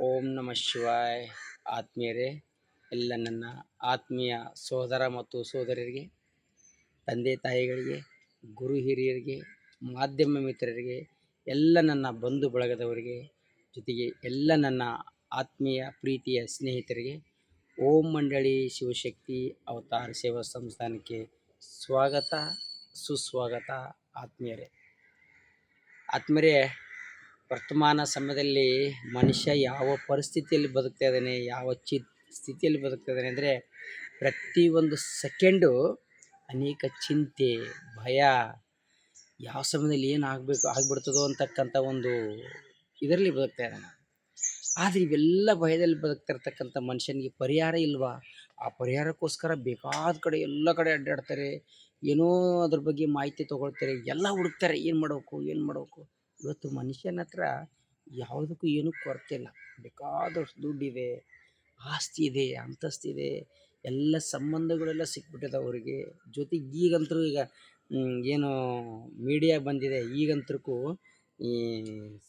ಓಂ ನಮಃ ಶಿವಾಯ. ಆತ್ಮೀಯರೇ, ಎಲ್ಲ ನನ್ನ ಆತ್ಮೀಯ ಸೋದರ ಮತ್ತು ಸೋದರರಿಗೆ ತಂದೆ ತಾಯಿಗಳಿಗೆ, ಗುರು ಹಿರಿಯರಿಗೆ, ಮಾಧ್ಯಮ ಮಿತ್ರರಿಗೆ, ಎಲ್ಲ ನನ್ನ ಬಂಧು ಬಳಗದವರಿಗೆ, ಜೊತೆಗೆ ಎಲ್ಲ ನನ್ನ ಆತ್ಮೀಯ ಪ್ರೀತಿಯ ಸ್ನೇಹಿತರಿಗೆ, ಓಂ ಮಂಡಳಿ ಶಿವಶಕ್ತಿ ಅವತಾರ ಸೇವಾ ಸಂಸ್ಥಾನಕ್ಕೆ ಸ್ವಾಗತ, ಸುಸ್ವಾಗತ ಆತ್ಮೀಯರೇ. ಆತ್ಮೀಯರೇ ವರ್ತಮಾನ ಸಮಯದಲ್ಲಿ ಮನುಷ್ಯ ಯಾವ ಪರಿಸ್ಥಿತಿಯಲ್ಲಿ ಬದುಕ್ತಾ ಇದ್ದಾನೆ, ಯಾವ ಚಿ, ಸ್ಥಿತಿಯಲ್ಲಿ ಬದುಕ್ತಾ ಇದ್ದಾನೆ ಅಂದರೆ ಪ್ರತಿಯೊಂದು ಸೆಕೆಂಡು ಅನೇಕ ಚಿಂತೆ, ಭಯ ಯಾವ ಸಮಯದಲ್ಲಿ ಏನು ಆಗಬೇಕು, ಆಗಿಬಿಡ್ತದೋ ಅಂತಕ್ಕಂಥ ಒಂದು ಇದರಲ್ಲಿ ಬದುಕ್ತಾ ಇದ್ದಾನೆ. ಆದರೆ ಇವೆಲ್ಲ ಭಯದಲ್ಲಿ ಬದುಕ್ತಿರ್ತಕ್ಕಂಥ ಮನುಷ್ಯನಿಗೆ ಪರಿಹಾರ ಇಲ್ವಾ? ಆ ಪರಿಹಾರಕ್ಕೋಸ್ಕರ ಬೇಕಾದ ಕಡೆ ಎಲ್ಲ ಕಡೆ ಅಡ್ಡಾಡ್ತಾರೆ, ಏನೋ ಅದ್ರ ಬಗ್ಗೆ ಮಾಹಿತಿ ತೊಗೊಳ್ತಾರೆ, ಎಲ್ಲ ಹುಡುಕ್ತಾರೆ, ಏನು ಮಾಡಬೇಕು ಏನು ಮಾಡಬೇಕು? ಇವತ್ತು ಮನುಷ್ಯನ ಹತ್ರ ಯಾವುದಕ್ಕೂ ಏನೂ ಕೊರತೆ ಇಲ್ಲ. ಬೇಕಾದಷ್ಟು ದುಡ್ಡಿದೆ, ಆಸ್ತಿ ಇದೆ ಅಂತಸ್ತಿದೆ ಎಲ್ಲ ಸಂಬಂಧಗಳೆಲ್ಲ ಸಿಕ್ಬಿಟ್ಟಿದೆ ಅವರಿಗೆ. ಜೊತೆಗೆ ಈಗಂತೂ ಈಗ ಏನು ಮೀಡಿಯಾ ಬಂದಿದೆ, ಈಗಂತೂ ಈ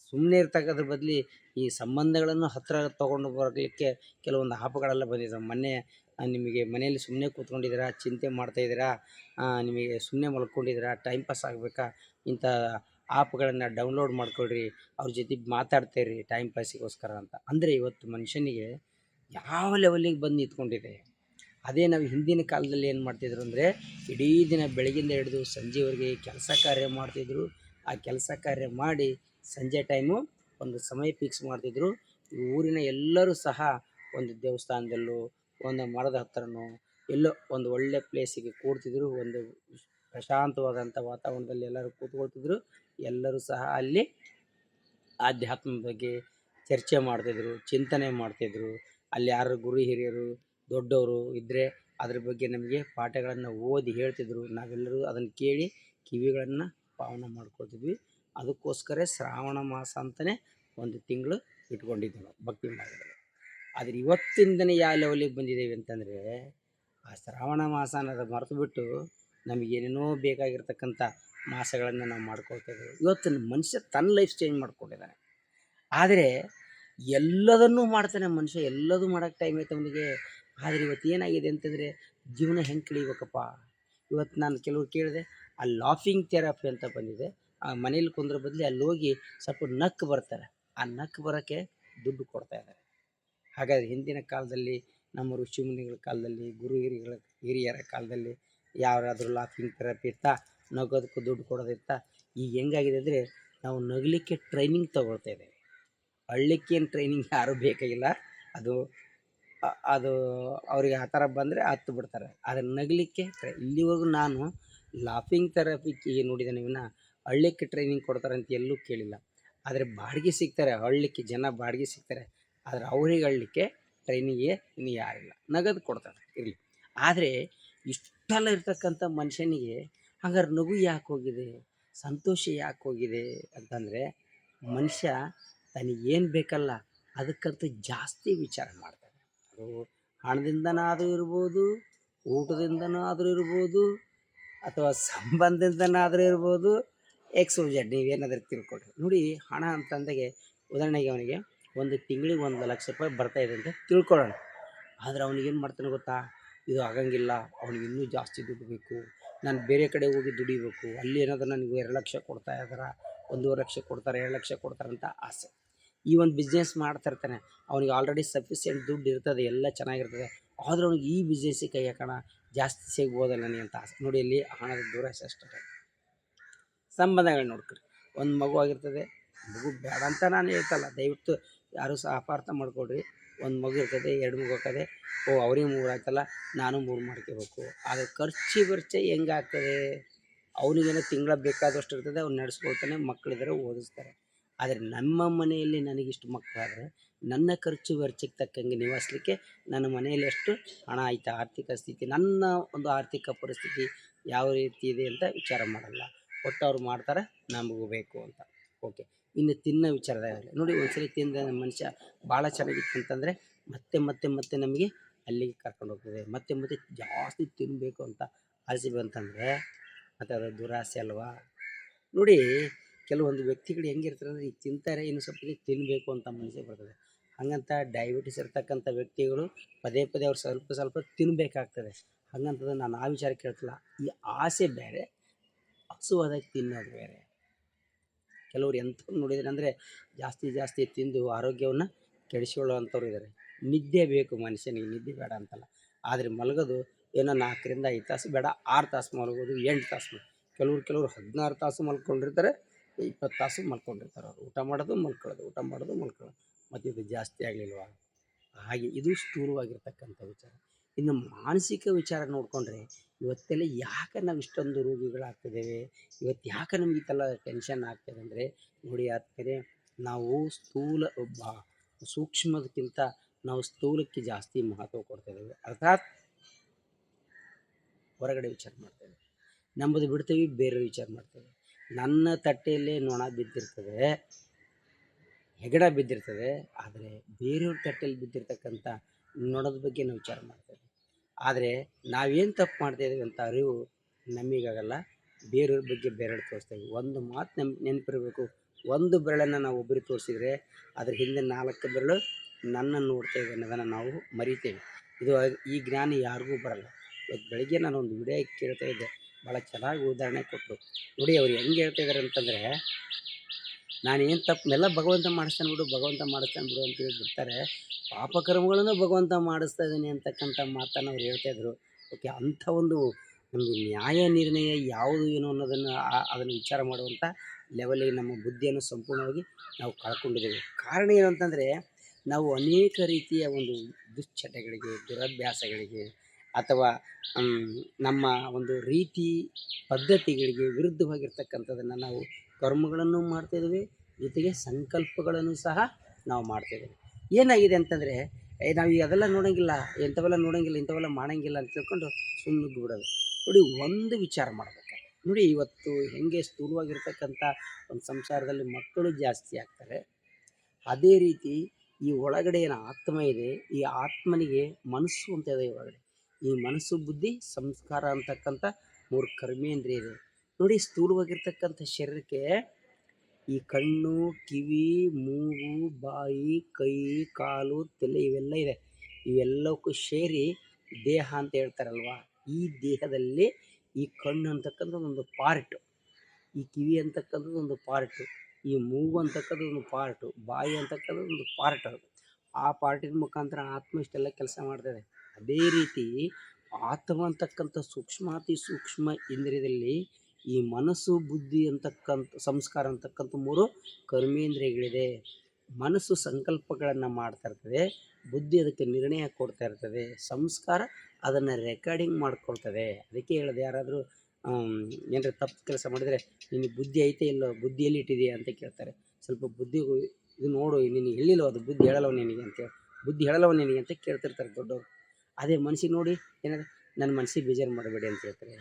ಸುಮ್ಮನೆ ಇರ್ತಕ್ಕದ್ರ ಬದಲಿ ಈ ಸಂಬಂಧಗಳನ್ನು ಹತ್ತಿರ ತೊಗೊಂಡು ಬರಲಿಕ್ಕೆ ಕೆಲವೊಂದು ಆಪ್ಗಳೆಲ್ಲ ಬಂದಿದ್ದಾವೆ ಮೊನ್ನೆ ನಿಮಗೆ ಮನೆಯಲ್ಲಿ ಸುಮ್ಮನೆ ಕೂತ್ಕೊಂಡಿದ್ದೀರಾ, ಚಿಂತೆ ಮಾಡ್ತಾಯಿದ್ದೀರಾ ನಿಮಗೆ ಸುಮ್ಮನೆ ಮಲ್ಕೊಂಡಿದ್ದೀರಾ ಟೈಮ್ ಪಾಸ್ ಆಗಬೇಕಾ, ಇಂಥ ಆಪ್ಗಳನ್ನು ಡೌನ್ಲೋಡ್ ಮಾಡ್ಕೊಳ್ರಿ, ಅವ್ರ ಜೊತೆ ಮಾತಾಡ್ತೇರಿ ಟೈಮ್ ಪಾಸಿಗೋಸ್ಕರ ಅಂತ. ಅಂದರೆ ಇವತ್ತು ಮನುಷ್ಯನಿಗೆ ಯಾವ ಲೆವೆಲಿಗೆ ಬಂದು ನಿಂತ್ಕೊಂಡಿದೆ? ಅದೇ ನಾವು ಹಿಂದಿನ ಕಾಲದಲ್ಲಿ ಏನು ಮಾಡ್ತಿದ್ರು ಅಂದರೆ, ಇಡೀ ದಿನ ಬೆಳಗಿಂದ ಹಿಡಿದು ಸಂಜೆವರೆಗೆ ಕೆಲಸ ಕಾರ್ಯ ಮಾಡ್ತಿದ್ರು. ಆ ಕೆಲಸ ಕಾರ್ಯ ಮಾಡಿ ಸಂಜೆ ಟೈಮು ಒಂದು ಸಮಯ ಫಿಕ್ಸ್ ಮಾಡ್ತಿದ್ರು. ಊರಿನ ಎಲ್ಲರೂ ಸಹ ಒಂದು ದೇವಸ್ಥಾನದಲ್ಲೂ, ಒಂದು ಮರದ ಹತ್ರನೋ, ಎಲ್ಲೋ ಒಂದು ಒಳ್ಳೆ ಪ್ಲೇಸಿಗೆ ಕೂಡ್ತಿದ್ರು. ಒಂದು ಪ್ರಶಾಂತವಾದಂಥ ವಾತಾವರಣದಲ್ಲಿ ಎಲ್ಲರೂ ಕೂತ್ಕೊಳ್ತಿದ್ರು. ಎಲ್ಲರೂ ಸಹ ಅಲ್ಲಿ ಆಧ್ಯಾತ್ಮ ಬಗ್ಗೆ ಚರ್ಚೆ ಮಾಡ್ತಿದ್ರು, ಚಿಂತನೆ ಮಾಡ್ತಿದ್ರು. ಅಲ್ಲಿ ಯಾರು ಗುರು, ಹಿರಿಯರು, ದೊಡ್ಡವರು ಇದ್ದರೆ ಅದ್ರ ಬಗ್ಗೆ ನಮಗೆ ಪಾಠಗಳನ್ನು ಓದಿ ಹೇಳ್ತಿದ್ರು. ನಾವೆಲ್ಲರೂ ಅದನ್ನು ಕೇಳಿ ಕಿವಿಗಳನ್ನು ಪಾವನ ಮಾಡ್ಕೊಳ್ತಿದ್ವಿ. ಅದಕ್ಕೋಸ್ಕರ ಶ್ರಾವಣ ಮಾಸ ಅಂತಲೇ ಒಂದು ತಿಂಗಳು ಇಟ್ಕೊಂಡಿದ್ವಿ ನಾವು ಭಕ್ತಿ ಮಾಡಿದ್ರು ಆದರೆ ಇವತ್ತಿಂದನೇ ಯಾವ ಲೆವೆಲಿಗೆ ಬಂದಿದ್ದೇವೆ ಅಂತಂದರೆ, ಆ ಶ್ರಾವಣ ಮಾಸ ಅನ್ನೋದು ಮರೆತು ಬಿಟ್ಟು ನಮಗೇನೇನೋ ಬೇಕಾಗಿರ್ತಕ್ಕಂಥ ಮಾಸಗಳನ್ನು ನಾವು ಮಾಡ್ಕೊಳ್ತಾ ಇದ್ದೀವಿ ಇವತ್ತು ಮನುಷ್ಯ ತನ್ನ ಲೈಫ್ ಚೇಂಜ್ ಮಾಡ್ಕೊಂಡಿದ್ದಾನೆ. ಆದರೆ ಎಲ್ಲದನ್ನೂ ಮಾಡ್ತಾನೆ ಮನುಷ್ಯ, ಎಲ್ಲದೂ ಮಾಡೋಕ್ಕೆ ಟೈಮ್ ಐತೆ ಅವನಿಗೆ. ಆದರೆ ಇವತ್ತು ಏನಾಗಿದೆ ಅಂತಂದರೆ ಜೀವನ ಹೆಂಗೆ ಕಳಿಬೇಕಪ್ಪ ಇವತ್ತು ನಾನು ಕೆಲವ್ರು ಕೇಳಿದೆ, ಆ ಲಾಫಿಂಗ್ ಥೆರಪಿ ಅಂತ ಬಂದಿದೆ. ಆ ಮನೇಲಿ ಕುಂದ್ರ ಬದಲು ಅಲ್ಲಿ ಹೋಗಿ ಸ್ವಲ್ಪ ನಕ್ಕು ಬರ್ತಾರೆ. ಆ ನಕ್ಕು ಬರೋಕ್ಕೆ ದುಡ್ಡು ಕೊಡ್ತಾ ಇದ್ದಾರೆ. ಹಾಗಾದರೆ ಹಿಂದಿನ ಕಾಲದಲ್ಲಿ ನಮ್ಮ ಋಷಿಮುನಿಗಳ ಕಾಲದಲ್ಲಿ, ಗುರು ಹಿರಿಗಳ ಹಿರಿಯರ ಕಾಲದಲ್ಲಿ ಯಾರಾದರೂ ಲಾಫಿಂಗ್ ಥೆರಪಿ ಇರ್ತಾ ನಗೋದಕ್ಕೂ ದುಡ್ಡು ಕೊಡೋದಿತ್ತ ಈಗ ಹೆಂಗಾಗಿದೆ ಅಂದರೆ ನಾವು ನಗಲಿಕ್ಕೆ ಟ್ರೈನಿಂಗ್ ತೊಗೊಳ್ತಾ ಇದ್ದೇವೆ. ಅಳ್ಳಿಕ್ಕೆ ಏನು ಟ್ರೈನಿಂಗ್ ಯಾರೂ ಬೇಕಾಗಿಲ್ಲ. ಅದು ಅದು ಅವರಿಗೆ ಆ ಥರ ಬಂದರೆ ಹತ್ತು ಬಿಡ್ತಾರೆ. ಆದರೆ ನಗಲಿಕ್ಕೆ ಇಲ್ಲಿವರೆಗೂ ನಾನು ಲಾಫಿಂಗ್ ಥೆರಪಿಗೆ ನೋಡಿದ್ದೇನೆ ವಿನ ಹಳ್ಳಿಕ್ಕೆ ಟ್ರೈನಿಂಗ್ ಕೊಡ್ತಾರೆ ಅಂತ ಎಲ್ಲೂ ಕೇಳಿಲ್ಲ. ಆದರೆ ಬಾಡಿಗೆ ಸಿಗ್ತಾರೆ, ಹಳ್ಳಿಕ್ಕೆ ಜನ ಬಾಡಿಗೆ ಸಿಗ್ತಾರೆ. ಆದರೆ ಅವ್ರಿಗೆ ಹಳ್ಳಿಕ್ಕೆ ಟ್ರೈನಿಂಗೇ ಇನ್ನು ಯಾರಿಲ್ಲ. ನಗದು ಕೊಡ್ತಾರೆ, ಇರಲಿ. ಆದರೆ ಇಷ್ಟೆಲ್ಲ ಇರ್ತಕ್ಕಂಥ ಮನುಷ್ಯನಿಗೆ ಹಂಗಾರೆ ನಗು ಯಾಕೆ ಹೋಗಿದೆ? ಸಂತೋಷ ಯಾಕೆ ಹೋಗಿದೆ ಅಂತಂದರೆ ಮನುಷ್ಯ ತನಗೇನು ಬೇಕಲ್ಲ, ಅದಕ್ಕಂತ ಜಾಸ್ತಿ ವಿಚಾರ ಮಾಡ್ತಾನೆ. ಅದು ಹಣದಿಂದನಾದರೂ ಇರ್ಬೋದು ಊಟದಿಂದನೂ ಆದರೂ ಇರ್ಬೋದು, ಅಥವಾ ಸಂಬಂಧದಿಂದನಾದರೂ ಇರ್ಬೋದು ಎಕ್ಸ್ ಜೆಡ್ ನೀವೇನಾದರೂ ತಿಳ್ಕೊಡ್ರಿ ನೋಡಿ, ಹಣ ಅಂತಂದಾಗೆ ಉದಾಹರಣೆಗೆ ಅವನಿಗೆ ಒಂದು ತಿಂಗಳಿಗೆ ಒಂದು ಲಕ್ಷ ರೂಪಾಯಿ ಬರ್ತಾಯಿದೆ ಅಂತ ತಿಳ್ಕೊಳ್ಳೋಣ. ಆದರೆ ಅವನಿಗೇನು ಮಾಡ್ತಾನೆ ಗೊತ್ತಾ? ಇದು ಆಗಂಗಿಲ್ಲ ಅವ್ನಿಗೆ ಇನ್ನೂ ಜಾಸ್ತಿ ದುಡ್ಡು ಬೇಕು. ನಾನು ಬೇರೆ ಕಡೆ ಹೋಗಿ ದುಡಿಬೇಕು, ಅಲ್ಲಿ ಏನಾದರೂ ನನಗೆ ಎರಡು ಲಕ್ಷ ಕೊಡ್ತಾ ಇದ್ದಾರೆ ಒಂದೂವರೆ ಲಕ್ಷ ಕೊಡ್ತಾರೆ, ಎರಡು ಲಕ್ಷ ಕೊಡ್ತಾರೆ ಅಂತ ಆಸೆ. ಈ ಒಂದು ಬಿಸ್ನೆಸ್ ಮಾಡ್ತಿರ್ತಾನೆ ಅವನಿಗೆ ಆಲ್ರೆಡಿ ಸಫಿಷಿಯೆಂಟ್ ದುಡ್ಡು ಇರ್ತದೆ, ಎಲ್ಲ ಚೆನ್ನಾಗಿರ್ತದೆ. ಆದ್ರೆ ಅವ್ನಿಗೆ ಈ ಬಿಸ್ನೆಸ್ಸಿಗೆ ಕೈ ಹಾಕೋಣ, ಜಾಸ್ತಿ ಸಿಗ್ಬೋದಲ್ಲ ನನಗೆ ಅಂತ ಆಸೆ. ನೋಡಿ ಇಲ್ಲಿ ಹಣದ ದೂರ ಅಷ್ಟೇ. ಸಂಬಂಧಗಳು ನೋಡ್ಕೊರಿ ಒಂದು ಮಗು ಆಗಿರ್ತದೆ, ಮಗು ಬೇಡ ಅಂತ ನಾನು ಹೇಳ್ತಲ್ಲ, ದಯವಿಟ್ಟು ಯಾರೂ ಸಹ ಅಪಾರ್ಥ ಮಾಡ್ಕೊಡ್ರಿ ಒಂದು ಮಗು ಇರ್ತದೆ, ಎರಡು ಮಗು ಆಗ್ತದೆ ಓ ಅವ್ರಿಗೆ ಮೂರು ಆಯ್ತಲ್ಲ, ನಾನು ಮೂರು ಮಾಡ್ಕೋಬೇಕು. ಆದರೆ ಖರ್ಚು ಬರ್ಚೆ ಹೆಂಗೆ ಆಗ್ತದೆ? ತಿಂಗಳ ಬೇಕಾದಷ್ಟು ಇರ್ತದೆ, ಅವ್ನು ನಡೆಸ್ಕೊಳ್ತಾನೆ ಮಕ್ಕಳಿದ್ರೆ ಓದಿಸ್ತಾರೆ. ಆದರೆ ನಮ್ಮ ಮನೆಯಲ್ಲಿ ನನಗಿಷ್ಟು ಮಕ್ಕಳಾದರೆ ನನ್ನ ಖರ್ಚು ವೆಚ್ಚಕ್ಕೆ ತಕ್ಕಂಗೆ ನಿವಾಸಲಿಕ್ಕೆ ನನ್ನ ಮನೆಯಲ್ಲಿ ಎಷ್ಟು ಹಣ ಆಯ್ತು? ಆರ್ಥಿಕ ಸ್ಥಿತಿ, ನನ್ನ ಒಂದು ಆರ್ಥಿಕ ಪರಿಸ್ಥಿತಿ ಯಾವ ರೀತಿ ಇದೆ ಅಂತ ವಿಚಾರ ಮಾಡಲ್ಲ. ಒಟ್ಟು ಅವ್ರು ಮಾಡ್ತಾರೆ, ನಮಗೂ ಬೇಕು ಅಂತ. ಓಕೆ ಇನ್ನು ತಿನ್ನೋ ವಿಚಾರದಾಗಲಿ ನೋಡಿ ಒಂದ್ಸರಿ ತಿಂದ ಮನುಷ್ಯ ಭಾಳ ಚೆನ್ನಾಗಿತ್ತು ಅಂತಂದರೆ ಮತ್ತೆ ಮತ್ತೆ ಮತ್ತೆ ನಮಗೆ ಅಲ್ಲಿಗೆ ಕರ್ಕೊಂಡು ಹೋಗ್ತದೆ. ಮತ್ತೆ ಮತ್ತೆ ಜಾಸ್ತಿ ತಿನ್ನಬೇಕು ಅಂತ ಆಸೆ ಬಂತಂದರೆ ಮತ್ತು ಅದು ದುರಾಸೆ ಅಲ್ವಾ? ನೋಡಿ ಕೆಲವೊಂದು ವ್ಯಕ್ತಿಗಳು ಹೆಂಗಿರ್ತಾರೆ ಅಂದರೆ ಈಗ ತಿಂತಾರೆ, ಇನ್ನು ಸ್ವಲ್ಪ ತಿನ್ನಬೇಕು ಅಂತ ಮನಸ್ಸಿಗೆ ಬರ್ತದೆ. ಹಾಗಂತ ಡಯಾಬಿಟಿಸ್ ಇರ್ತಕ್ಕಂಥ ವ್ಯಕ್ತಿಗಳು ಪದೇ ಪದೇ ಅವ್ರು ಸ್ವಲ್ಪ ಸ್ವಲ್ಪ ತಿನ್ನಬೇಕಾಗ್ತದೆ ಹಾಗಂತ ನಾನು ಆ ವಿಚಾರ ಕೇಳ್ತಿಲ್ಲ. ಈ ಆಸೆ ಬೇರೆ, ಹಸುವಾದಾಗ ತಿನ್ನೋದು ಬೇರೆ. ಕೆಲವ್ರು ಎಂಥ ನೋಡಿದ್ರೆ ಅಂದರೆ ಜಾಸ್ತಿ ಜಾಸ್ತಿ ತಿಂದು ಆರೋಗ್ಯವನ್ನು ಕೆಡಿಸಿಕೊಳ್ಳುವಂಥವ್ರು ಇದ್ದಾರೆ ನಿದ್ದೆ ಬೇಕು ಮನುಷ್ಯನಿಗೆ, ನಿದ್ದೆ ಬೇಡ ಅಂತಲ್ಲ. ಆದರೆ ಮಲಗೋದು ಏನೋ ನಾಲ್ಕರಿಂದ ಐದು ತಾಸು ಬೇಡ, ಆರು ತಾಸು ಮಲಗೋದು, ಎಂಟು ತಾಸು ಕೆಲವ್ರು ಕೆಲವ್ರು ಹದಿನಾರು ತಾಸು ಮಲ್ಕೊಂಡಿರ್ತಾರೆ, ಇಪ್ಪತ್ತು ತಾಸು ಮಲ್ಕೊಂಡಿರ್ತಾರೆ ಅವರು. ಊಟ ಮಾಡೋದು ಮಲ್ಕೊಳ್ಳೋದು, ಊಟ ಮಾಡೋದು ಮಲ್ಕೊಳ್ಳೋದು. ಮತ್ತು ಇದು ಜಾಸ್ತಿ ಆಗಲಿಲ್ವ? ಹಾಗೆ ಇದು ಸ್ಥೂಲವಾಗಿರ್ತಕ್ಕಂಥ ವಿಚಾರ. ಇನ್ನು ಮಾನಸಿಕ ವಿಚಾರ ನೋಡಿಕೊಂಡ್ರೆ ಇವತ್ತೆಲ್ಲ ಯಾಕೆ ನಾವು ಇಷ್ಟೊಂದು ರೋಗಿಗಳಾಗ್ತಿದ್ದೇವೆ? ಇವತ್ತು ಯಾಕೆ ನಮಗೆ ಈ ಟೆನ್ಷನ್ ಆಗ್ತದೆ ಅಂದರೆ ನೋಡಿ ಆದ್ಮೇಲೆ ನಾವು ಸ್ಥೂಲ ಒಬ್ಬ ಸೂಕ್ಷ್ಮದಕ್ಕಿಂತ ನಾವು ಸ್ಥೂಲಕ್ಕೆ ಜಾಸ್ತಿ ಮಹತ್ವ ಕೊಡ್ತಿದ್ದೇವೆ. ಅರ್ಥಾತ್ ಹೊರಗಡೆ ವಿಚಾರ ಮಾಡ್ತೇವೆ. ನಂಬುದು ಬಿಡ್ತೀವಿ, ಬೇರೆ ವಿಚಾರ ಮಾಡ್ತೇವೆ. ನನ್ನ ತಟ್ಟೆಯಲ್ಲೇ ನೊಣ ಬಿದ್ದಿರ್ತದೆ, ಹೆಗಡ ಬಿದ್ದಿರ್ತದೆ, ಆದರೆ ಬೇರೆಯವ್ರ ತಟ್ಟೆಯಲ್ಲಿ ಬಿದ್ದಿರ್ತಕ್ಕಂಥ ನೊಣದ ಬಗ್ಗೆ ನಾವು ವಿಚಾರ ಮಾಡ್ತೇವೆ. ಆದರೆ ನಾವೇನು ತಪ್ಪು ಮಾಡ್ತಾ ಇದ್ದೀವಿ ಅಂತ ಅರಿವು ನಮಗಾಗಲ್ಲ. ಬೇರೆಯವ್ರ ಬಗ್ಗೆ ಬೆರಳು ತೋರಿಸ್ತೇವೆ ಒಂದು ಮಾತು ನೆನ್ ನೆನಪಿರಬೇಕು. ಒಂದು ಬೆರಳನ್ನು ನಾವು ಒಬ್ಬರಿಗೆ ತೋರಿಸಿದರೆ ಅದ್ರ ಹಿಂದೆ ನಾಲ್ಕು ಬೆರಳು ನನ್ನನ್ನು ನೋಡ್ತಾ ಇದೆ ಅನ್ನೋದನ್ನು ನಾವು ಮರಿತೇವೆ. ಇದು ಈ ಜ್ಞಾನ ಯಾರಿಗೂ ಬರಲ್ಲ. ಇವತ್ತು ಬೆಳಿಗ್ಗೆ ನಾನು ಒಂದು ವಿಡಿಯೋ ಕೇಳ್ತಾ ಇದ್ದೆ. ಭಾಳ ಚೆನ್ನಾಗಿ ಉದಾಹರಣೆ ಕೊಟ್ಟರು ನೋಡಿ ಅವ್ರು ಹೆಂಗೆ ಹೇಳ್ತಾ ಇದ್ದಾರೆ ಅಂತಂದರೆ ನಾನು ಏನು ತಪ್ಪನ್ನೆಲ್ಲ ಭಗವಂತ ಮಾಡಿಸ್ತಾನೆ ಬಿಡು, ಭಗವಂತ ಮಾಡಿಸ್ತಾನೆ ಬಿಡು ಅಂತ ಹೇಳಿ ಬಿಡ್ತಾರೆ. ಪಾಪಕರ್ಮಗಳನ್ನು ಭಗವಂತ ಮಾಡಿಸ್ತಾ ಇದ್ದೀನಿ ಅಂತಕ್ಕಂಥ ಮಾತನ್ನು ಅವ್ರು ಹೇಳ್ತಾಯಿದ್ರು ಓಕೆ, ಅಂಥ ಒಂದು ನಮಗೆ ನ್ಯಾಯ ನಿರ್ಣಯ ಯಾವುದು ಏನು ಅನ್ನೋದನ್ನು ಅದನ್ನು ವಿಚಾರ ಮಾಡುವಂಥ ಲೆವೆಲಿಗೆ ನಮ್ಮ ಬುದ್ಧಿಯನ್ನು ಸಂಪೂರ್ಣವಾಗಿ ನಾವು ಕಳ್ಕೊಂಡಿದ್ದೇವೆ. ಕಾರಣ ಏನು ಅಂತಂದರೆ, ನಾವು ಅನೇಕ ರೀತಿಯ ಒಂದು ದುಶ್ಚಟಗಳಿಗೆ, ದುರಭ್ಯಾಸಗಳಿಗೆ ಅಥವಾ ನಮ್ಮ ಒಂದು ರೀತಿ ಪದ್ಧತಿಗಳಿಗೆ ವಿರುದ್ಧವಾಗಿರ್ತಕ್ಕಂಥದ್ದನ್ನು ನಾವು ಕರ್ಮಗಳನ್ನು ಮಾಡ್ತಾಯಿದ್ದೀವಿ ಜೊತೆಗೆ ಸಂಕಲ್ಪಗಳನ್ನು ಸಹ ನಾವು ಮಾಡ್ತೇವೆ ಏನಾಗಿದೆ ಅಂತಂದರೆ ನಾವು ಅದೆಲ್ಲ ನೋಡೋಂಗಿಲ್ಲ, ಎಂಥವೆಲ್ಲ ನೋಡೋಂಗಿಲ್ಲ, ಇಂಥವೆಲ್ಲ ಮಾಡೋಂಗಿಲ್ಲ ಅಂತ ತಿಳ್ಕೊಂಡು ಸುಮ್ಮನೆ ಬಿಡೋದು. ನೋಡಿ, ಒಂದು ವಿಚಾರ ಮಾಡಬೇಕು. ನೋಡಿ, ಇವತ್ತು ಹೆಂಗೆ ಸ್ಥೂಲವಾಗಿರ್ತಕ್ಕಂಥ ಒಂದು ಸಂಸಾರದಲ್ಲಿ ಮಕ್ಕಳು ಜಾಸ್ತಿ ಆಗ್ತಾರೆ. ಅದೇ ರೀತಿ ಈ ಒಳಗಡೆ ಏನು ಆತ್ಮ ಇದೆ, ಈ ಆತ್ಮನಿಗೆ ಮನಸ್ಸು ಅಂತ ಇದೆ ಒಳಗಡೆ. ಈ ಮನಸ್ಸು ಬುದ್ಧಿ, ಸಂಸ್ಕಾರ ಅಂತಕ್ಕಂಥ ಮೂರು ಕರ್ಮೇಂದ್ರಿಯ ಇದೆ. ನೋಡಿ, ಸ್ಥೂಲವಾಗಿರ್ತಕ್ಕಂಥ ಶರೀರಕ್ಕೆ ಈ ಕಣ್ಣು, ಕಿವಿ, ಮೂಗು, ಬಾಯಿ, ಕೈ, ಕಾಲು, ತಲೆ ಇವೆಲ್ಲ ಇದೆ. ಇವೆಲ್ಲಕ್ಕೂ ಸೇರಿ ದೇಹ ಅಂತ ಹೇಳ್ತಾರಲ್ವ? ಈ ದೇಹದಲ್ಲಿ ಈ ಕಣ್ಣು ಅಂತಕ್ಕಂಥದ್ದು ಒಂದು ಪಾರ್ಟ್ ಈ ಕಿವಿ ಅಂತಕ್ಕಂಥದ್ದು ಒಂದು ಪಾರ್ಟ್ ಈ ಮೂಗು ಅಂತಕ್ಕಂಥದ್ದು ಒಂದು ಪಾರ್ಟು ಬಾಯಿ ಅಂತಕ್ಕಂಥದ್ದು ಒಂದು ಪಾರ್ಟ್ ಅದು. ಆ ಪಾರ್ಟಿನ ಮುಖಾಂತರ ಆತ್ಮ ಇಷ್ಟೆಲ್ಲ ಕೆಲಸ ಮಾಡ್ತದೆ. ಅದೇ ರೀತಿ ಆತ್ಮ ಅಂತಕ್ಕಂಥ ಸೂಕ್ಷ್ಮಾತಿ ಸೂಕ್ಷ್ಮ ಇಂದ್ರಿಯದಲ್ಲಿ ಈ ಮನಸ್ಸು, ಬುದ್ಧಿ ಅಂತಕ್ಕಂಥ, ಸಂಸ್ಕಾರ ಅಂತಕ್ಕಂಥ ಮೂರು ಕರ್ಮೇಂದ್ರಿಯಗಳಿದೆ. ಮನಸ್ಸು ಸಂಕಲ್ಪಗಳನ್ನು ಮಾಡ್ತಾ ಇರ್ತದೆ, ಬುದ್ಧಿ ಅದಕ್ಕೆ ನಿರ್ಣಯ ಕೊಡ್ತಾ ಇರ್ತದೆ, ಸಂಸ್ಕಾರ ಅದನ್ನು ರೆಕಾರ್ಡಿಂಗ್ ಮಾಡ್ಕೊಳ್ತದೆ. ಅದಕ್ಕೆ ಹೇಳೋದು ಯಾರಾದರೂ ಏನಾರ ತಪ್ಪು ಕೆಲಸ ಮಾಡಿದರೆ ನಿನಗೆ ಬುದ್ಧಿ ಐತೆ ಇಲ್ಲೋ, ಬುದ್ಧಿಯಲ್ಲಿ ಇಟ್ಟಿದೆಯಾ ಅಂತ ಕೇಳ್ತಾರೆ. ಸ್ವಲ್ಪ ಬುದ್ಧಿ ಇದು ನೋಡು ನಿನಗೆ ಹೇಳಿಲ್ಲೋ ಅದು ಬುದ್ಧಿ ಹೇಳಲ್ಲವ ನಿನಗೆ ಅಂತೇಳಿ ಬುದ್ಧಿ ಹೇಳಲ್ಲವ ನಿನಗೆ ಅಂತ ಕೇಳ್ತಿರ್ತಾರೆ ದೊಡ್ಡವರು. ಅದೇ ಮನಸ್ಸಿಗೆ ನೋಡಿ, ಏನಾದ್ರೆ ನನ್ನ ಮನಸ್ಸಿಗೆ ಬೇಜಾರು ಮಾಡಬೇಡಿ ಅಂತ ಹೇಳ್ತಾರೆ.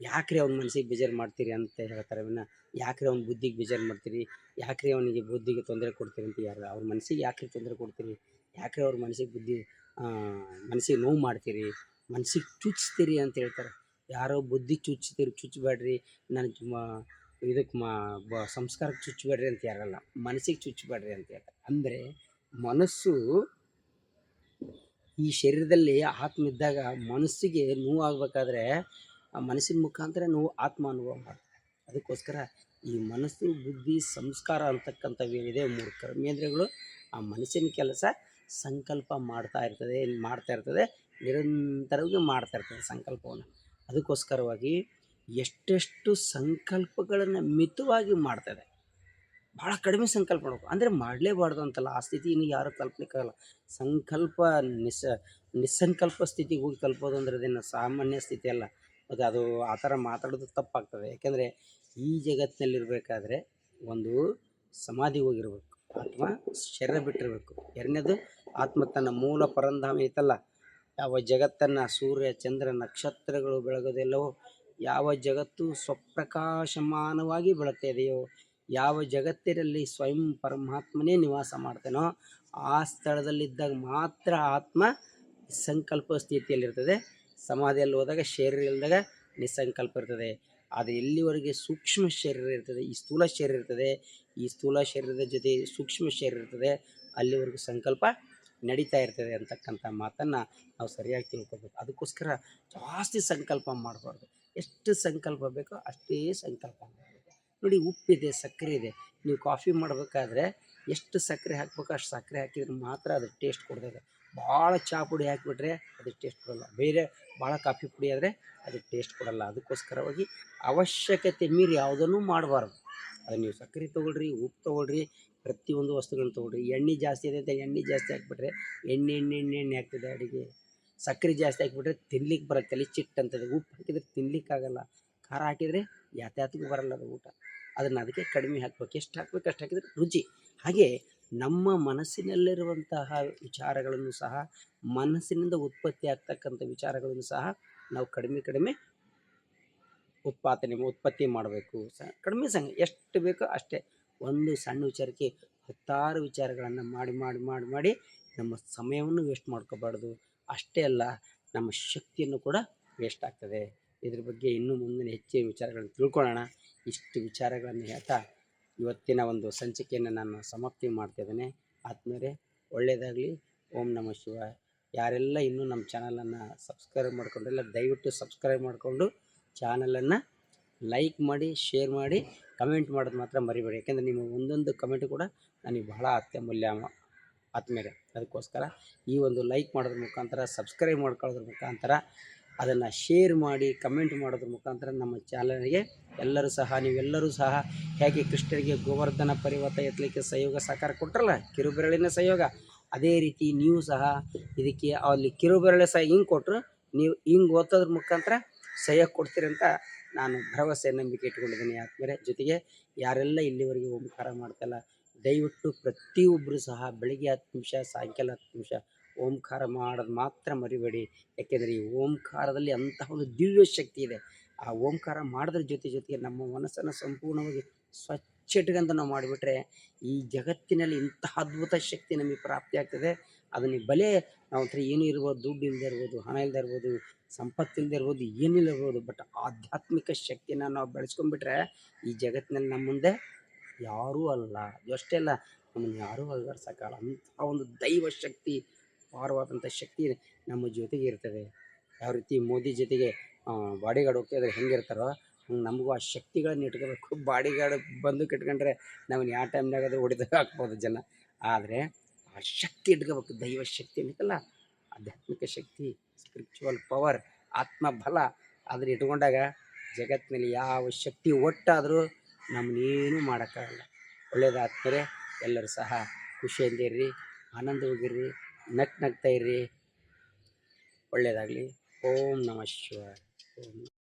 ಯಾಕ್ರಿ ಅವ್ನ ಮನ್ಸಿಗೆ ಬೇಜಾರು ಮಾಡ್ತೀರಿ ಅಂತ ಹೇಳ್ತಾರೆ ಅವನ್ನ ಯಾಕ್ರಿ ಅವ್ನ ಬುದ್ಧಿಗೆ ಬೇಜಾರು ಮಾಡ್ತೀರಿ? ಯಾಕ್ರಿ ಅವನಿಗೆ ಬುದ್ಧಿಗೆ ತೊಂದರೆ ಕೊಡ್ತೀರಿ ಅಂತ ಯಾರು? ಅವ್ರ ಮನಸ್ಸಿಗೆ ಯಾಕ್ರಿ ತೊಂದರೆ ಕೊಡ್ತೀರಿ? ಯಾಕ್ರಿ ಅವ್ರ ಮನಸ್ಸಿಗೆ ಬುದ್ಧಿ ಮನಸ್ಸಿಗೆ ನೋವು ಮಾಡ್ತೀರಿ? ಮನ್ಸಿಗೆ ಚುಚ್ಚ್ತೀರಿ ಅಂತ ಹೇಳ್ತಾರೆ. ಯಾರೋ ಬುದ್ಧಿ ಚುಚ್ತೀರಿ ಚುಚ್ಚಬೇಡ್ರಿ ನನಗೆ ಇದಕ್ಕೆ ಮಾ, ಬ, ಸಂಸ್ಕಾರಕ್ಕೆ ಚುಚ್ಚಬೇಡ್ರಿ ಅಂತ ಯಾರಲ್ಲ ಮನಸ್ಸಿಗೆ ಚುಚ್ಚಬೇಡ್ರಿ ಅಂತ ಹೇಳ್ತಾರೆ. ಅಂದರೆ ಮನಸ್ಸು ಈ ಶರೀರದಲ್ಲಿ ಆತ್ಮ ಇದ್ದಾಗ ಮನಸ್ಸಿಗೆ ನೋವು ಆಗಬೇಕಾದ್ರೆ ಆ ಮನಸ್ಸಿನ ಮುಖಾಂತರ ನಾವು ಆತ್ಮ ಅನುಭವ ಮಾಡ್ತೇವೆ. ಅದಕ್ಕೋಸ್ಕರ ಈ ಮನಸ್ಸು ಬುದ್ಧಿ, ಸಂಸ್ಕಾರ ಅಂತಕ್ಕಂಥವೇನಿದೆ ಮೂರು ಕರ್ಮೇಂದ್ರಿಯಗಳು, ಆ ಮನಸ್ಸಿನ ಕೆಲಸ ಸಂಕಲ್ಪ ಮಾಡ್ತಾ ಇರ್ತದೆ ಮಾಡ್ತಾ ಇರ್ತದೆ, ನಿರಂತರವಾಗಿ ಮಾಡ್ತಾ ಇರ್ತದೆ ಸಂಕಲ್ಪವನ್ನು. ಅದಕ್ಕೋಸ್ಕರವಾಗಿ ಎಷ್ಟೆಷ್ಟು ಸಂಕಲ್ಪಗಳನ್ನು ಮಿತವಾಗಿ ಮಾಡ್ತದೆ ಭಾಳ ಕಡಿಮೆ ಸಂಕಲ್ಪ ಮಾಡಬೇಕು. ಅಂದರೆ ಮಾಡಲೇಬಾರ್ದು ಅಂತಲ್ಲ, ಆ ಸ್ಥಿತಿ ಇನ್ನು ಯಾರು ತಲುಪಲಿಕ್ಕಾಗಲ್ಲ ಸಂಕಲ್ಪ ನಿಸ್, ನಿಸ್ಸಂಕಲ್ಪ ಸ್ಥಿತಿಗೆ ಹೋಗಿ ತಲುಪೋದು ಅಂದರೆ ಅದೇನು ಸಾಮಾನ್ಯ ಸ್ಥಿತಿ ಅಲ್ಲ. ಮತ್ತು ಅದು ಆ ಥರ ಮಾತಾಡೋದು ತಪ್ಪಾಗ್ತದೆ. ಯಾಕೆಂದರೆ ಈ ಜಗತ್ತಿನಲ್ಲಿರಬೇಕಾದ್ರೆ ಒಂದು ಸಮಾಧಿ ಹೋಗಿರ್ಬೇಕು, ಅಥವಾ ಶರೀರ ಬಿಟ್ಟಿರಬೇಕು. ಎರಡನೇದು ಆತ್ಮ ತನ್ನ ಮೂಲ ಪರಂಧಾಮ ಐತಲ್ಲ, ಯಾವ ಜಗತ್ತನ್ನು ಸೂರ್ಯ, ಚಂದ್ರ, ನಕ್ಷತ್ರಗಳು ಬೆಳಗೋದೆಲ್ಲವೋ ಯಾವ ಜಗತ್ತು ಸ್ವಪ್ರಕಾಶಮಾನವಾಗಿ ಬೆಳಗ್ತಾ ಇದೆಯೋ, ಯಾವ ಜಗತ್ತಿನಲ್ಲಿ ಸ್ವಯಂ ಪರಮಾತ್ಮನೇ ನಿವಾಸ ಮಾಡ್ತಾನೋ, ಆ ಸ್ಥಳದಲ್ಲಿದ್ದಾಗ ಮಾತ್ರ ಆತ್ಮ ಸಂಕಲ್ಪ ಸ್ಥಿತಿಯಲ್ಲಿರ್ತದೆ. ಸಮಾಧಿಯಲ್ಲಿ ಹೋದಾಗ ಶರೀರ ಇಲ್ಲದಾಗ ನಿಸ್ಸಂಕಲ್ಪ ಇರ್ತದೆ. ಅದು ಎಲ್ಲಿವರೆಗೆ ಸೂಕ್ಷ್ಮ ಶರೀರ ಇರ್ತದೆ, ಈ ಸ್ಥೂಲ ಶರೀರ ಇರ್ತದೆ, ಈ ಸ್ಥೂಲ ಶರೀರದ ಜೊತೆ ಸೂಕ್ಷ್ಮ ಶರೀರ ಇರ್ತದೆ, ಅಲ್ಲಿವರೆಗೂ ಸಂಕಲ್ಪ ನಡೀತಾ ಇರ್ತದೆ ಅಂತಕ್ಕಂಥ ಮಾತನ್ನು ನಾವು ಸರಿಯಾಗಿ ತಿಳ್ಕೊಬೇಕು. ಅದಕ್ಕೋಸ್ಕರ ಜಾಸ್ತಿ ಸಂಕಲ್ಪ ಮಾಡಬಾರ್ದು. ಎಷ್ಟು ಸಂಕಲ್ಪ ಬೇಕೋ ಅಷ್ಟೇ ಸಂಕಲ್ಪ ಮಾಡಬೇಕು. ನೋಡಿ, ಉಪ್ಪಿದೆ, ಸಕ್ಕರೆ ಇದೆ. ನೀವು ಕಾಫಿ ಮಾಡಬೇಕಾದ್ರೆ ಎಷ್ಟು ಸಕ್ಕರೆ ಹಾಕ್ಬೇಕು ಅಷ್ಟು ಸಕ್ಕರೆ ಹಾಕಿದ್ರೆ ಮಾತ್ರ ಅದು ಟೇಸ್ಟ್ ಕೊಡ್ತದೆ. ಭಾಳ ಚಹಾ ಪುಡಿ ಹಾಕಿಬಿಟ್ರೆ ಅದು ಟೇಸ್ಟ್ ಕೊಡಲ್ಲ. ಬೇರೆ ಭಾಳ ಕಾಫಿ ಪುಡಿ ಆದರೆ ಅದು ಟೇಸ್ಟ್ ಕೊಡಲ್ಲ. ಅದಕ್ಕೋಸ್ಕರವಾಗಿ ಅವಶ್ಯಕತೆ ಮೀರಿ ಯಾವುದನ್ನು ಮಾಡಬಾರ್ದು. ಅದು ನೀವು ಸಕ್ಕರೆ ತೊಗೊಳ್ರಿ, ಉಪ್ಪು ತೊಗೊಳ್ರಿ, ಪ್ರತಿಯೊಂದು ವಸ್ತುಗಳನ್ನ ತೊಗೊಳ್ರಿ. ಎಣ್ಣೆ ಜಾಸ್ತಿ ಇದೆ ಅಂತ ಎಣ್ಣೆ ಜಾಸ್ತಿ ಹಾಕ್ಬಿಟ್ರೆ ಎಣ್ಣೆ ಎಣ್ಣೆ ಎಣ್ಣೆ ಎಣ್ಣೆ ಆಗ್ತದೆ ಅಡುಗೆ. ಸಕ್ಕರೆ ಜಾಸ್ತಿ ಹಾಕಿಬಿಟ್ರೆ ತಿನ್ಲಿಕ್ಕೆ ಬರುತ್ತೆ. ತಲೆ ಚಿಟ್ಟು ಅಂತದೆ ಉಪ್ಪು ಹಾಕಿದ್ರೆ ತಿನ್ಲಿಕ್ಕಾಗಲ್ಲ ಖಾರ ಹಾಕಿದರೆ ಯಾತ್ಯಾತಿಗೂ ಬರಲ್ಲ ಅದು ಊಟ. ಅದನ್ನು ಅದಕ್ಕೆ ಕಡಿಮೆ ಹಾಕ್ಬೇಕು. ಎಷ್ಟು ಹಾಕ್ಬೇಕು ಅಷ್ಟು ಹಾಕಿದರೆ ರುಚಿ. ಹಾಗೆ ನಮ್ಮ ಮನಸ್ಸಿನಲ್ಲಿರುವಂತಹ ವಿಚಾರಗಳನ್ನು ಸಹ, ಮನಸ್ಸಿನಿಂದ ಉತ್ಪತ್ತಿ ಆಗ್ತಕ್ಕಂಥ ವಿಚಾರಗಳನ್ನು ಸಹ ನಾವು ಕಡಿಮೆ ಕಡಿಮೆ ಉತ್ಪಾದನೆ, ಉತ್ಪತ್ತಿ ಮಾಡಬೇಕು. ಸ, ಕಡಿಮೆ ಸಂಗ ಎಷ್ಟು ಬೇಕೋ ಅಷ್ಟೇ. ಒಂದು ಸಣ್ಣ ವಿಚಾರಕ್ಕೆ ಹತ್ತಾರು ವಿಚಾರಗಳನ್ನು ಮಾಡಿ ಮಾಡಿ ಮಾಡಿ ಮಾಡಿ ನಮ್ಮ ಸಮಯವನ್ನು ವೇಸ್ಟ್ ಮಾಡ್ಕೋಬಾರ್ದು. ಅಷ್ಟೇ ಅಲ್ಲ, ನಮ್ಮ ಶಕ್ತಿಯನ್ನು ಕೂಡ ವೇಸ್ಟ್ ಆಗ್ತದೆ. ಇದ್ರ ಬಗ್ಗೆ ಇನ್ನೂ ಮುಂದಿನ ಹೆಚ್ಚಿನ ವಿಚಾರಗಳನ್ನು ತಿಳ್ಕೊಳ್ಳೋಣ. ಇಷ್ಟು ವಿಚಾರಗಳನ್ನು ಹೇಳ್ತಾ ಇವತ್ತಿನ ಒಂದು ಸಂಚಿಕೆಯನ್ನು ನಾನು ಸಮಾಪ್ತಿ ಮಾಡ್ತಿದ್ದೇನೆ. ಆತ್ಮೀಯರೇ ಒಳ್ಳೆಯದಾಗಲಿ ಓಂ ನಮ ಶಿವ ಯಾರೆಲ್ಲ ಇನ್ನೂ ನಮ್ಮ ಚಾನಲನ್ನು ಸಬ್ಸ್ಕ್ರೈಬ್ ಮಾಡ್ಕೊಂಡಿಲ್ಲ, ದಯವಿಟ್ಟು ಸಬ್ಸ್ಕ್ರೈಬ್ ಮಾಡಿಕೊಂಡು ಚಾನಲನ್ನು ಲೈಕ್ ಮಾಡಿ, ಶೇರ್ ಮಾಡಿ, ಕಮೆಂಟ್ ಮಾಡೋದು ಮಾತ್ರ ಮರಿಬೇಡಿ. ಯಾಕೆಂದರೆ ನಿಮ್ಮ ಒಂದೊಂದು ಕಮೆಂಟ್ ಕೂಡ ನನಗೆ ಬಹಳ ಅತ್ಯಮೂಲ್ಯ ಆದಮೇಲೆ ಅದಕ್ಕೋಸ್ಕರ ಈ ಒಂದು ಲೈಕ್ ಮಾಡೋದ್ರ ಮುಖಾಂತರ, ಸಬ್ಸ್ಕ್ರೈಬ್ ಮಾಡ್ಕೊಳ್ಳೋದ್ರ ಮುಖಾಂತರ ಅದನ್ನು ಶೇರ್ ಮಾಡಿ ಕಮೆಂಟ್ ಮಾಡೋದ್ರ ಮುಖಾಂತರ ನಮ್ಮ ಚಾನಲ್ಗೆ ಎಲ್ಲರೂ ಸಹ, ನೀವೆಲ್ಲರೂ ಸಹ ಹೇಗೆ ಕೃಷ್ಣರಿಗೆ ಗೋವರ್ಧನ ಪರಿವರ್ತ ಎತ್ತಲಿಕ್ಕೆ ಸಹಯೋಗ, ಸಹಕಾರ ಕೊಟ್ಟರಲ್ಲ ಕಿರುಬೆರಳಿನ ಸಹಯೋಗ. ಅದೇ ರೀತಿ ನೀವು ಸಹ ಇದಕ್ಕೆ ಅಲ್ಲಿ ಕಿರುಬೆರಳೆ ಸಹ ಹಿಂಗೆ ಕೊಟ್ಟರು ನೀವು ಹಿಂಗೆ ಓದೋದ್ರ ಮುಖಾಂತರ ಸಹಯೋಗ ಕೊಡ್ತೀರಂತ ನಾನು ಭರವಸೆ, ನಂಬಿಕೆ ಇಟ್ಕೊಂಡಿದ್ದೀನಿ. ಯಾಕಂದರೆ ಜೊತೆಗೆ ಯಾರೆಲ್ಲ ಇಲ್ಲಿವರೆಗೆ ಓಂಕಾರ ಮಾಡ್ತಲ್ಲ, ದಯವಿಟ್ಟು ಪ್ರತಿಯೊಬ್ಬರು ಸಹ ಬೆಳಿಗ್ಗೆ ಹತ್ತು ನಿಮಿಷ, ಸಾಯಂಕಾಲ ಹತ್ತು ನಿಮಿಷ ಓಂಕಾರ ಮಾಡೋದು ಮಾತ್ರ ಮರಿಬೇಡಿ. ಯಾಕೆಂದರೆ ಈ ಓಂಕಾರದಲ್ಲಿ ಅಂತಹ ಒಂದು ದಿವ್ಯ ಶಕ್ತಿ ಇದೆ. ಆ ಓಂಕಾರ ಮಾಡೋದ್ರ ಜೊತೆ ಜೊತೆಗೆ ನಮ್ಮ ಮನಸ್ಸನ್ನು ಸಂಪೂರ್ಣವಾಗಿ ಸ್ವಚ್ಛ ನಾವು ಮಾಡಿಬಿಟ್ರೆ ಈ ಜಗತ್ತಿನಲ್ಲಿ ಇಂತಹ ಅದ್ಭುತ ಶಕ್ತಿ ನಮಗೆ ಪ್ರಾಪ್ತಿ ಆಗ್ತದೆ. ಅದನ್ನ ಬಲೆ ನಾವು ಹತ್ರ ಏನೂ ಇರ್ಬೋದು, ದುಡ್ಡು ಇಲ್ಲದೆ ಇರ್ಬೋದು, ಹಣ ಇಲ್ಲದೆ ಇರ್ಬೋದು, ಸಂಪತ್ತು ಇಲ್ಲದೆ ಇರ್ಬೋದು ಏನಿಲ್ಲ ಇರ್ಬೋದು ಬಟ್ ಆಧ್ಯಾತ್ಮಿಕ ಶಕ್ತಿನ ನಾವು ಬೆಳೆಸ್ಕೊಂಡ್ಬಿಟ್ರೆ ಈ ಜಗತ್ತಿನಲ್ಲಿ ನಮ್ಮ ಮುಂದೆ ಯಾರೂ ಅಲ್ಲ. ಅಷ್ಟೇ ಅಲ್ಲ, ನಮ್ಮನ್ನು ಯಾರೂ ಅಲ್ವಡ್ಸೋಕಲ್ಲ ಅಂತಹ ಒಂದು ದೈವ ಶಕ್ತಿ ಅಪಾರವಾದಂಥ ಶಕ್ತಿ ನಮ್ಮ ಜೊತೆಗೆ ಇರ್ತದೆ. ಯಾವ ರೀತಿ ಮೋದಿ ಜೊತೆಗೆ ಬಾಡಿಗಾರ್ಡ್ ಹೋಗ್ತಿದ್ರೆ ಹೆಂಗಿರ್ತಾರೋ, ಹಂಗೆ ನಮಗೂ ಆ ಶಕ್ತಿಗಳನ್ನ ಇಟ್ಕೋಬೇಕು. ಬಾಡಿಗಾರ್ಡ್ ಬಂದು ಇಟ್ಕೊಂಡ್ರೆ ನಮ್ಮನ್ನು ಯಾವ ಟೈಮ್ನಾಗಾದ್ರೂ ಹೊಡಿದಾಗ ಹಾಕ್ಬೋದು ಜನ. ಆದರೆ ಆ ಶಕ್ತಿ ಇಟ್ಕೋಬೇಕು. ದೈವ ಶಕ್ತಿ ಅನ್ನಕ್ಕಲ್ಲ ಆಧ್ಯಾತ್ಮಿಕ ಶಕ್ತಿ ಸ್ಪಿರಿಚುವಲ್ ಪವರ್ ಆತ್ಮ ಬಲ ಅದನ್ನ ಇಟ್ಕೊಂಡಾಗ ಜಗತ್ತಿನಲ್ಲಿ ಯಾವ ಶಕ್ತಿ ಒಟ್ಟಾದರೂ ನಮ್ಮನ್ನೇನು ಮಾಡೋಕ್ಕಾಗಲ್ಲ. ಒಳ್ಳೆಯದಾದ್ಮೇಲೆ ಎಲ್ಲರೂ ಸಹ ಖುಷಿಯಿಂದ ಇರ್ರಿ, ಆನಂದವಾಗಿರ್ರಿ. ನಕ್ ನಗ್ತಾ ಇರ್ರಿ. ಒಳ್ಳೆಯದಾಗಲಿ ಓಂ ನಮಃ ಶಿವಾಯ. ಓಂ